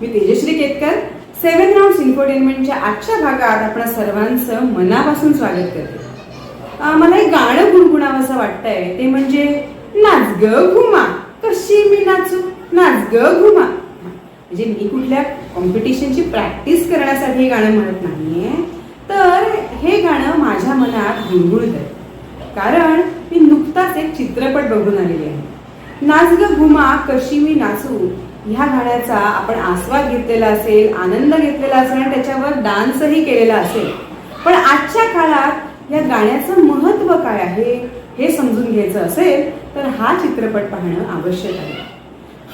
मी Tejashri Ketkar. Seven round इन्फोटेनमेंटच्या आजच्या भागात आपण सर्वांचं मनापासून स्वागत करते. मला एक गाणं गुणगुणावंसं वाटतंय. ते म्हणजे नाच ग घुमा. कशी मी नाचू? नाच ग घुमा. म्हणजे मी कुठल्या कॉम्पिटिशनची प्रॅक्टिस करण्यासाठी हे गाणं म्हणत नाहीये. तर हे गाणं माझ्या मनात गुणगुणत आहे कारण मी नुकताच एक चित्रपट बघून आलेली आहे. नाच ग घुमा कशी मी नाचू? ह्या गाण्याचा आपण आस्वाद घेतलेला असेल आनंद घेतलेला असेल आणि त्याच्यावर डान्सही केलेला असेल. पण आजच्या काळात या गाण्याचं महत्त्व काय आहे हे समजून घ्यायचं असेल तर हा चित्रपट पाहणं आवश्यक आहे.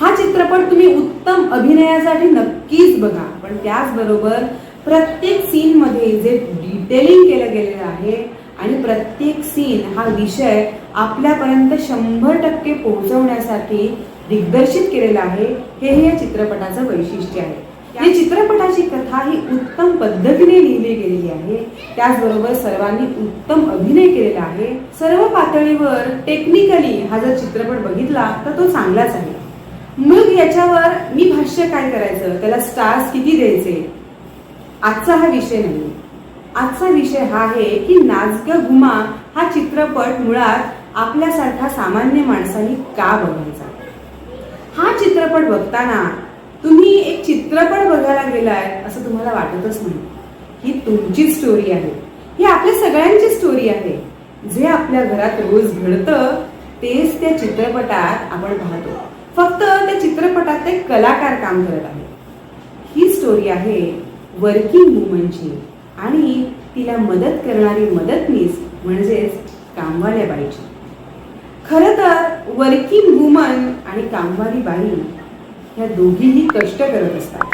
हा चित्रपट तुम्ही उत्तम अभिनयासाठी नक्कीच बघा पण त्याचबरोबर प्रत्येक सीन मध्ये जे डिटेलिंग केलं गेलेलं आहे आणि प्रत्येक सीन हा विषय आपल्यापर्यंत शंभर टक्के पोहोचवण्यासाठी दिग्दर्शित केलेलं आहे. हे या चित्रपटाचं वैशिष्ट्य आहे. या चित्रपटाची कथा ही उत्तम पद्धतीने लिहिली गेलेली आहे. त्याचबरोबर सर्वांनी उत्तम अभिनय केलेला आहे. सर्व पातळीवर टेक्निकली हा जर चित्रपट बघितला तर तो चांगलाच आहे. मग याच्यावर मी भाष्य काय करायचं? त्याला स्टार्स किती द्यायचे? आजचा हा विषय नाही. आजचा विषय हा आहे की नाचग घुमा हा चित्रपट मुळात आपल्यासारखा सामान्य माणसांनी का बघायचा? हा चित्रपट बघताना तुम्ही एक चित्रपट बघायला गेलाय असं तुम्हाला वाटतच नाही. ही तुमची स्टोरी आहे. ही आपल्या सगळ्यांची स्टोरी आहे. जे आपल्या घरात रोज घडतं तेच त्या चित्रपटात आपण पाहतो. फक्त त्या चित्रपटात ते कलाकार काम करत आहेत. ही स्टोरी आहे वर्किंग वुमनची आणि तिला मदत करणारी मदतनीस म्हणजेच कामवाल्या बाईची. खर तर वर्किंग वुमन आणि कामवारी बाई ह्या दोघीही कष्ट करत असतात.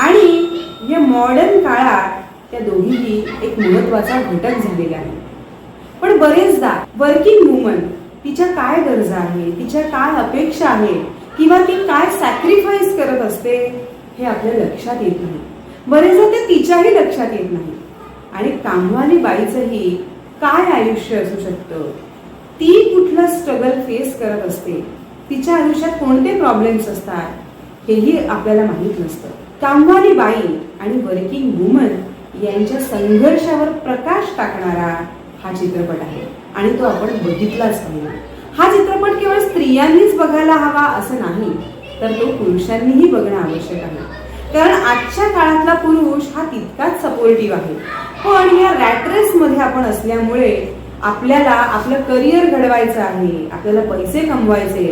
आणि या मॉडर्न काळात त्या दोघीही एक महत्त्वाचा घटक झालेला आहे पण बरेचदा वर्किंग वुमन तिच्या काय गरजा आहे तिच्या काय अपेक्षा आहे किंवा ती काय सॅक्रिफाईस करत असते हे आपल्या लक्षात येत नाही. बरेचदा ते तिच्याही लक्षात येत नाही. आणि कामवाली बाईचंही काय आयुष्य असू शकतं? ती कुठला स्ट्रगल फेस करत असते. तिच्या आयुष्यात कोणते प्रॉब्लेम्स असतात हेही आपल्याला माहीत नसतं. कामवाली बाई आणि वर्किंग वुमन यांच्या संघर्षावर प्रकाश टाकणारा हा चित्रपट आहे. आणि तो आपण बघितलाच पाहिजे. हा चित्रपट केवळ स्त्रियांनीच बघायला हवा असं नाही तर तो पुरुषांनीही बघणं आवश्यक आहे. कारण आजच्या काळातला पुरुष हा तितकाच सपोर्टिव्ह आहे. पण या रॅट्रेसमध्ये आपण असल्यामुळे आपल्याला आपलं करिअर घडवायचं आहे आपल्याला पैसे कमवायचे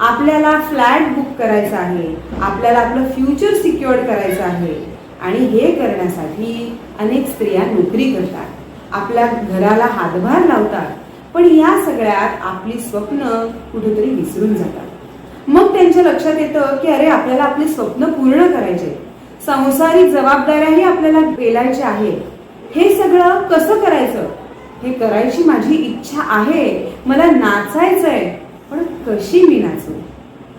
आपल्याला फ्लॅट बुक करायचा आहे आपल्याला आपलं फ्युचर सिक्युअर करायचं आहे. आणि हे करण्यासाठी अनेक स्त्रिया नोकरी करतात आपल्या घराला हातभार लावतात पण या सगळ्यात आपली स्वप्न कुठेतरी विसरून जातात. मग त्यांच्या लक्षात येतं की अरे आपल्याला आपली स्वप्न पूर्ण करायचे संसारिक जबाबदाऱ्याही आपल्याला पेलायच्या आहेत. हे सगळं कसं करायचं? हे करायची माझी इच्छा आहे. मला नाचायचं आहे पण कशी मी नाचू?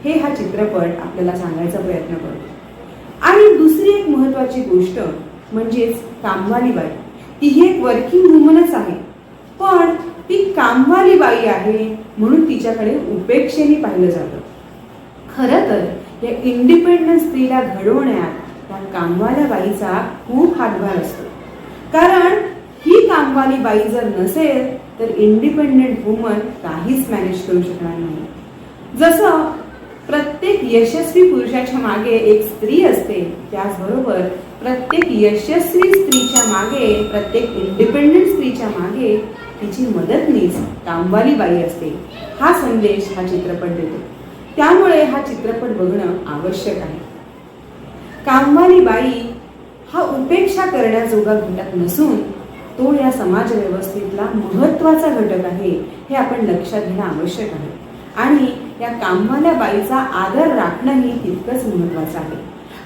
हे हा चित्रपट आपल्याला सांगायचा प्रयत्न करतो. आणि दुसरी एक महत्वाची गोष्ट म्हणजेच कामवाली बाई ती ही एक वर्किंग वुमनच आहे. पण ती कामवाली बाई आहे म्हणून तिच्याकडे उपेक्षेने पाहिलं जातं. खरं तर या इंडिपेंडन्स स्त्रीला घडवण्यात त्या कामवाल्या बाईचा खूप हातभार असतो. कारण ही कामवाली बाई जर नसेल तर इंडिपेंडेंट वुमन काहीच मॅनेज करू शकणार नाही. जसं प्रत्येक यशस्वी पुरुषाच्या मागे एक स्त्री असते त्याचबरोबर प्रत्येक यशस्वी स्त्रीच्या मागे प्रत्येक इंडिपेंडंट स्त्रीच्या मागे तिची मदतनीस कामवाली बाई असते. हा संदेश हा चित्रपट देतो. त्यामुळे हा चित्रपट बघणं आवश्यक आहे. कामवाली बाई हा उपेक्षा करण्याजोगा घटक नसून तो या समाज व्यवस्थेतला महत्त्वाचा घटक आहे हे आपण लक्षात घेणं आवश्यक आहे. आणि या कामवाल्या बाईचा आदर राखणंही तितकंच महत्वाचं आहे.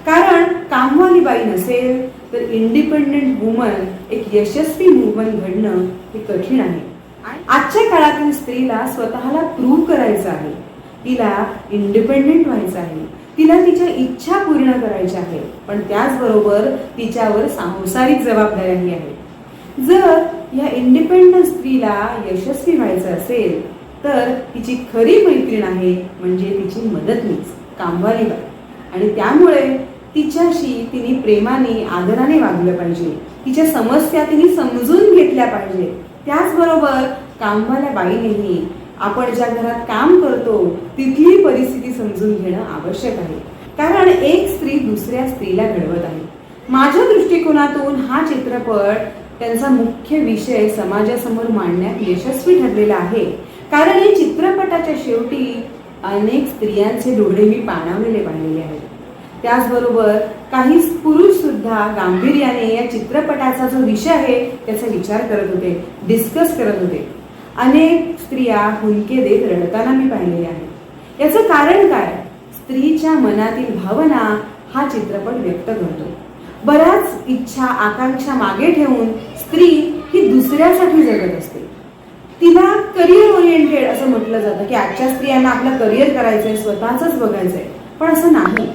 कारण कामवाली बाई नसेल तर इंडिपेंडेंट वुमन एक यशस्वी वुमन घडणं हे कठीण आहे. आणि आजच्या काळातील स्त्रीला स्वतःला प्रूव्ह करायचं आहे. तिला इंडिपेंडेंट व्हायचं आहे. तिला तिच्या इच्छा पूर्ण करायच्या आहेत. पण त्याचबरोबर तिच्यावर सांसारिक जबाबदाऱ्याही आहेत. जर या इंडिपेंडंट स्त्रीला यशस्वी व्हायचं असेल तर तिची खरी मैत्रीण आहे म्हणजे तिची मदतनीस कामवाली बाई आणि त्यामुळे तिच्याशी तिने प्रेमाने आदराने वागलं पाहिजे. तिच्या समस्या तिने समजून घेतल्या पाहिजे. त्याचबरोबर कामवाल्या बाईनेही आपण ज्या घरात काम करतो तिथली परिस्थिती समजून घेणं आवश्यक आहे. कारण एक स्त्री दुसऱ्या स्त्रीला घडवत आहे. माझ्या दृष्टिकोनातून हा चित्रपट त्यांचा मुख्य विषय समाजासमोर मांडण्यात यशस्वी ठरलेला आहे. कारण या चित्रपटाच्या शेवटी अनेक स्त्रियांचे डोळे मी पाणावलेले पाहिलेले आहेत. त्याचबरोबर काही पुरुष सुद्धा गांभीर्याने या चित्रपटाचा जो विषय आहे त्याचा विचार करत होते डिस्कस करत होते. अनेक स्त्रिया हुलके देत रडताना मी पाहिलेले आहे. याचं कारण काय? स्त्रीच्या मनातील भावना हा चित्रपट व्यक्त करतो. बऱ्याच इच्छा आकांक्षा मागे ठेवून स्त्री ही दुसऱ्यासाठी जगत असते. तिला करिअर ओरिएंटेड असं म्हटलं जातं की आजच्या स्त्रियांना आपलं करिअर करायचंय स्वतःच बघायचंय. पण असं नाही.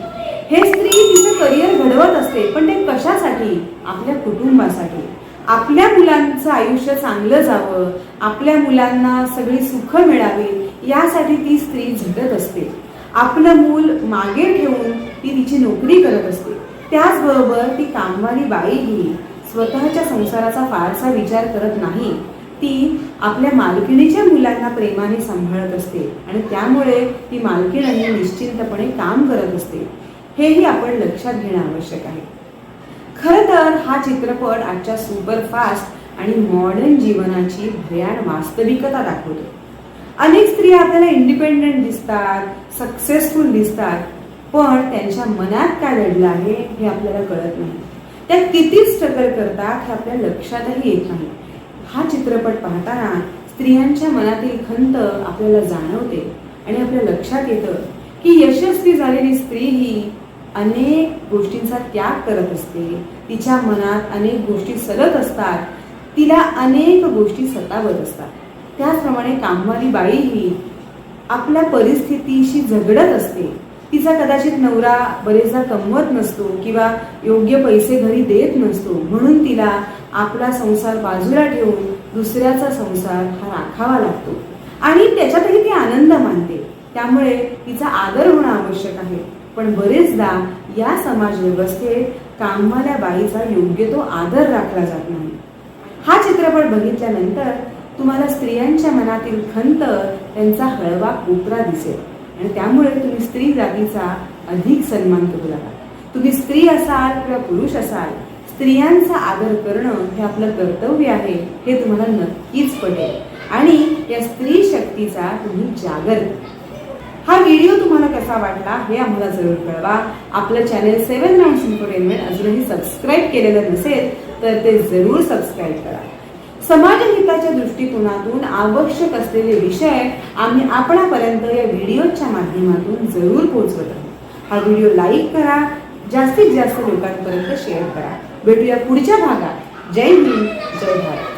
हे स्त्री तिचं करिअर घडवत असते पण ते कशासाठी? आपल्या कुटुंबासाठी. आपल्या मुलांचं आयुष्य चांगलं जावं आपल्या मुलांना सगळी सुख मिळावी यासाठी ती स्त्री झटत असते. आपलं मूल मागे ठेवून ती तिची नोकरी करत असते. त्याचबरोबर ती कामवाली बाईही स्वतःच्या संसाराचा फारसा विचार करत नाही. ती आपल्या मालकिणीच्या मुलांना प्रेमाने सांभाळत असते आणि त्यामुळे ती मालकीणही निश्चिंतपणे काम करत असते. हेही आपण लक्षात घेणं आवश्यक आहे. खरं तर हा चित्रपट आजच्या सुपरफास्ट आणि मॉडर्न जीवनाची भयान वास्तविकता दाखवतो. अनेक स्त्रिया आपल्याला इंडिपेंडेंट दिसतात सक्सेसफुल दिसतात पण त्यांच्या मनात काय घडलं आहे हे आपल्याला कळत नाही. त्या किती स्ट्रगल करतात हे आपल्या लक्षातही येत नाही. हा चित्रपट पाहताना स्त्रियांच्या मनातील खंत आपल्याला जाणवते आणि आपल्या लक्षात येतं की यशस्वी झालेली स्त्री ही अनेक गोष्टींचा त्याग करत असते. तिच्या मनात अनेक गोष्टी सलत असतात. तिला अनेक गोष्टी सतावत असतात. त्याचप्रमाणे कामवाली बाई ही आपल्या परिस्थितीशी झगडत असते. तिचा कदाचित नवरा बरेचदा कमवत नसतो किंवा योग्य पैसे घरी देत नसतो. म्हणून तिला आपला संसार बाजूला ठेवून दुसऱ्याचा संसार हा राखावा लागतो. आणि त्याच्यातही ती आनंद मानते. त्यामुळे तिचा आदर होणं आवश्यक आहे. पण बरेचदा या समाज व्यवस्थेत कामवाल्या बाईचा योग्य तो आदर राखला जात नाही. हा चित्रपट बघितल्यानंतर तुम्हाला स्त्रियांच्या मनातील खंत त्यांचा हळवा कोपरा दिसेल. आणि त्यामुळे तुम्ही स्त्री जातीचा अधिक सन्मान करू लागा तुम्ही स्त्री असाल किंवा पुरुष असाल स्त्रियांचा आदर करणं हे आपलं कर्तव्य आहे हे तुम्हाला नक्कीच पटेल. आणि या स्त्री शक्तीचा तुम्ही जागर. हा व्हिडिओ तुम्हाला कसा वाटला हे आम्हाला जरूर कळवा. आपलं चॅनेल सेवन नाईन्स इन्फोटेनमेंट अजूनही सबस्क्राईब केलेलं नसेल तर ते जरूर सबस्क्राईब करा. समाजहिताच्या दृष्टिकोनातून आवश्यक असलेले विषय आम्ही आपणापर्यंत या व्हिडिओच्या माध्यमातून जरूर पोहोचवत आहोत. हा व्हिडिओ लाईक करा जास्तीत जास्त लोकांपर्यंत शेअर करा. भेटूया पुढच्या भागात. जय हिंद जय भारत.